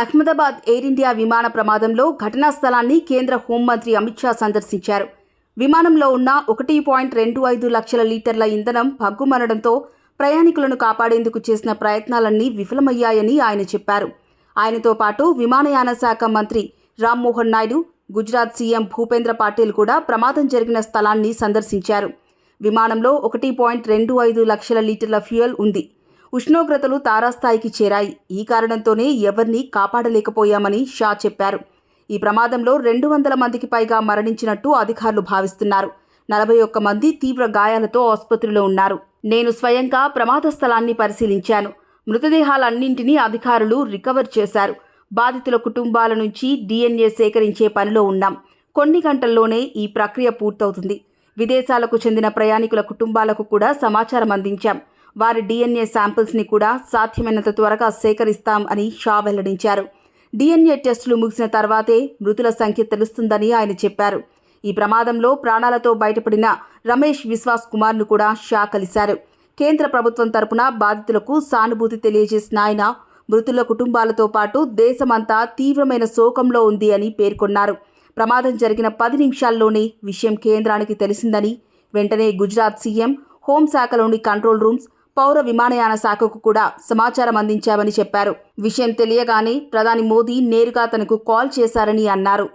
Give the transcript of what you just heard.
Ahmedabad air India విమాన ప్రమాదంలో ఘటనా స్థలాన్ని కేంద్ర హోంమంత్రి అమిత్ షా సందర్శించారు. విమానంలో ఉన్న ఒకటి పాయింట్ రెండు ఐదు లక్షల లీటర్ల ఇంధనం భగ్గుమనడంతో ప్రయాణికులను కాపాడేందుకు చేసిన ప్రయత్నాలన్నీ విఫలమయ్యాయని ఆయన చెప్పారు. ఆయనతో పాటు విమానయాన శాఖ మంత్రి రామ్మోహన్ నాయుడు గుజరాత్ సీఎం భూపేంద్ర పాటిల్ కూడా ప్రమాదం జరిగిన స్థలాన్ని సందర్శించారు. విమానంలో ఒకటి పాయింట్ రెండు ఐదు లక్షల లీటర్ల ఫ్యూయల్ ఉంది. ఉష్ణోగ్రతలు తారాస్థాయికి చేరాయి. ఈ కారణంతోనే ఎవరినీ కాపాడలేకపోయామని షా చెప్పారు. ఈ ప్రమాదంలో రెండు వందల మందికి పైగా మరణించినట్టు అధికారులు భావిస్తున్నారు. నలభై ఒక్క మంది తీవ్ర గాయాలతో ఆసుపత్రిలో ఉన్నారు. నేను స్వయంగా ప్రమాద స్థలాన్ని పరిశీలించాను. మృతదేహాలన్నింటినీ అధికారులు రికవర్ చేశారు. బాధితుల కుటుంబాల నుంచి డిఎన్ఏ సేకరించే పనిలో ఉన్నాం. కొన్ని గంటల్లోనే ఈ ప్రక్రియ పూర్తవుతుంది. విదేశాలకు చెందిన ప్రయాణికుల కుటుంబాలకు కూడా సమాచారం అందించాం. వారి డిఎన్ఏ శాంపిల్స్ని కూడా సాధ్యమైనంత త్వరగా సేకరిస్తాం అని షా వెల్లడించారు. డిఎన్ఏ టెస్టులు ముగిసిన తర్వాతే మృతుల సంఖ్య తెలుస్తుందని ఆయన చెప్పారు. ఈ ప్రమాదంలో ప్రాణాలతో బయటపడిన రమేష్ విశ్వాస్ కుమార్ను కూడా షా కలిశారు. కేంద్ర ప్రభుత్వం తరపున బాధితులకు సానుభూతి తెలియజేసిన ఆయన మృతుల కుటుంబాలతో పాటు దేశమంతా తీవ్రమైన శోకంలో ఉంది అని పేర్కొన్నారు. ప్రమాదం జరిగిన పది నిమిషాల్లోనే విషయం కేంద్రానికి తెలిసిందని వెంటనే గుజరాత్ సీఎం హోంశాఖలోని కంట్రోల్ రూమ్స్ పౌర విమానయాన శాఖకు కూడా సమాచారం అందించామని చెప్పారు. విషయం తెలియగానే ప్రధాని మోదీ నేరుగా తనకు కాల్ చేశారని అన్నారు.